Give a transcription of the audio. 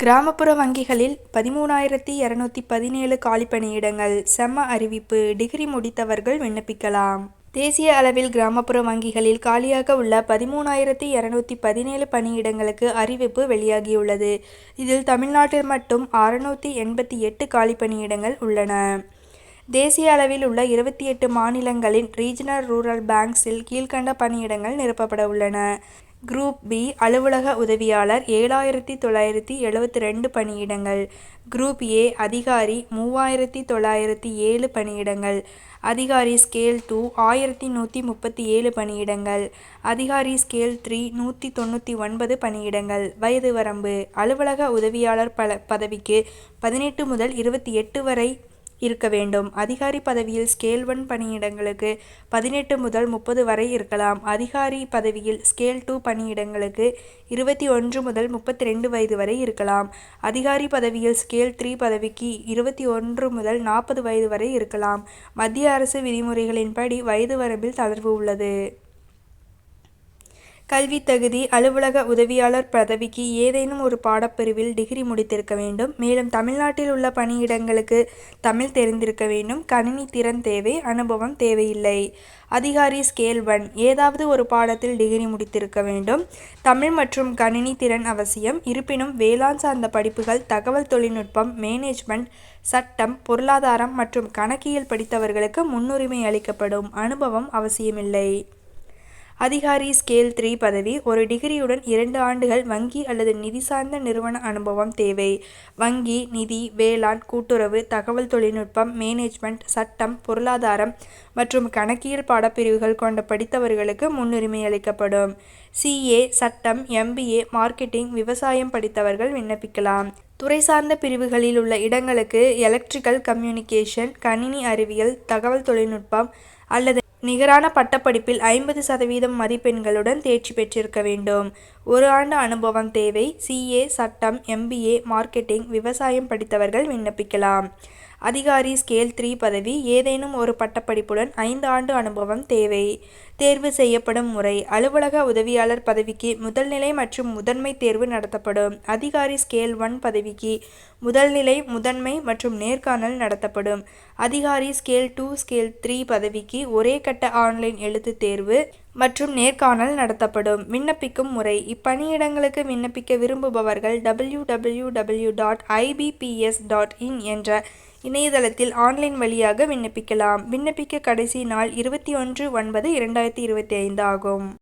கிராமப்புற வங்கிகளில் பதிமூணாயிரத்தி இரநூத்தி பதினேழு காலிப்பணியிடங்கள் செம்ம அறிவிப்பு டிகிரி முடித்தவர்கள் விண்ணப்பிக்கலாம் தேசிய அளவில் கிராமப்புற வங்கிகளில் காலியாக உள்ள பதிமூணாயிரத்தி இரநூத்தி பதினேழு பணியிடங்களுக்கு அறிவிப்பு வெளியாகியுள்ளது. இதில் தமிழ்நாட்டில் மட்டும் அறுநூத்தி எண்பத்தி எட்டு காலிப்பணியிடங்கள் உள்ளன. தேசிய அளவில் உள்ள இருபத்தி எட்டு மாநிலங்களின் ரீஜனல் ரூரல் பேங்க்ஸில் கீழ்க்கண்ட பணியிடங்கள் நிரப்பப்பட உள்ளன. குரூப் பி அலுவலக உதவியாளர் ஏழாயிரத்தி தொள்ளாயிரத்தி எழுபத்தி ரெண்டு பணியிடங்கள். குரூப் ஏ அதிகாரி மூவாயிரத்தி தொள்ளாயிரத்தி ஏழு பணியிடங்கள். அதிகாரி ஸ்கேல் டூ ஆயிரத்தி நூற்றி முப்பத்தி ஏழு பணியிடங்கள். அதிகாரி ஸ்கேல் த்ரீ நூற்றி தொண்ணூற்றி ஒன்பது பணியிடங்கள். வயது வரம்பு அலுவலக உதவியாளர் பல பதவிக்கு பதினெட்டு முதல் இருபத்தி எட்டு வரை இருக்க வேண்டும். அதிகாரி பதவியில் ஸ்கேல் ஒன் பணியிடங்களுக்கு பதினெட்டு முதல் முப்பது வரை இருக்கலாம். அதிகாரி பதவியில் ஸ்கேல் டூ பணியிடங்களுக்கு இருபத்தி ஒன்று முதல் முப்பத்தி ரெண்டு வயது வரை இருக்கலாம். அதிகாரி பதவியில் ஸ்கேல் த்ரீ பதவிக்கு இருபத்தி ஒன்று முதல் நாற்பது வயது வரை இருக்கலாம். மத்திய அரசு விதிமுறைகளின்படி வயது வரம்பில் தளர்வு உள்ளது. கல்வி தகுதி அலுவலக உதவியாளர் பதவிக்கு ஏதேனும் ஒரு பாடப்பிரிவில் டிகிரி முடித்திருக்க வேண்டும். மேலும் தமிழ்நாட்டில் உள்ள பணியிடங்களுக்கு தமிழ் தெரிந்திருக்க வேண்டும். கணினி திறன் தேவை. அனுபவம் தேவையில்லை. அதிகாரி ஸ்கேல் ஒன் ஏதாவது ஒரு பாடத்தில் டிகிரி முடித்திருக்க வேண்டும். தமிழ் மற்றும் கணினி திறன் அவசியம். இருப்பினும் வேளாண் சார்ந்த படிப்புகள் தகவல் தொழில்நுட்பம் மேனேஜ்மெண்ட் சட்டம் பொருளாதாரம் மற்றும் கணக்கியல் படித்தவர்களுக்கு முன்னுரிமை அளிக்கப்படும். அனுபவம் அவசியமில்லை. அதிகாரி ஸ்கேல் த்ரீ பதவி ஒரு டிகிரியுடன் இரண்டு ஆண்டுகள் வங்கி அல்லது நிதி சார்ந்த நிறுவன அனுபவம் தேவை. வங்கி நிதி வேளாண் கூட்டுறவு தகவல் தொழில்நுட்பம் மேனேஜ்மெண்ட் சட்டம் பொருளாதாரம் மற்றும் கணக்கியல் பாடப்பிரிவுகள் கொண்ட படித்தவர்களுக்கு முன்னுரிமை அளிக்கப்படும். சிஏ சட்டம் எம்பிஏ மார்க்கெட்டிங் விவசாயம் படித்தவர்கள் விண்ணப்பிக்கலாம். துறை சார்ந்த பிரிவுகளில் உள்ள இடங்களுக்கு எலக்ட்ரிக்கல் கம்யூனிகேஷன் கணினி அறிவியல் தகவல் தொழில்நுட்பம் அல்லது நிகரான பட்டப்படிப்பில் ஐம்பது சதவீதம் மதிப்பெண்களுடன் தேர்ச்சி பெற்றிருக்க வேண்டும். ஒரு ஆண்டு அனுபவம் தேவை. சிஏ சட்டம் எம்பிஏ மார்க்கெட்டிங் விவசாயம் படித்தவர்கள் விண்ணப்பிக்கலாம். அதிகாரி ஸ்கேல் த்ரீ பதவி ஏதேனும் ஒரு பட்டப்படிப்புடன் ஐந்து ஆண்டு அனுபவம் தேவை. தேர்வு செய்யப்படும் முறை அலுவலக உதவியாளர் பதவிக்கு முதல்நிலை மற்றும் முதன்மை தேர்வு நடத்தப்படும். அதிகாரி ஸ்கேல் ஒன் பதவிக்கு முதல்நிலை முதன்மை மற்றும் நேர்காணல் நடத்தப்படும். அதிகாரி ஸ்கேல் டூ ஸ்கேல் த்ரீ பதவிக்கு ஒரே கட்ட ஆன்லைன் எழுத்துத் தேர்வு மற்றும் நேர்காணல் நடத்தப்படும். விண்ணப்பிக்கும் முறை இப்பணியிடங்களுக்கு விண்ணப்பிக்க விரும்புபவர்கள் W W W dot IBPS dot in என்ற இணையதளத்தில் ஆன்லைன் வழியாக விண்ணப்பிக்கலாம். விண்ணப்பிக்க கடைசி நாள் இருபத்தி ஒன்று ஒன்பது இரண்டாயிரத்தி இருபத்தி ஐந்து ஆகும்.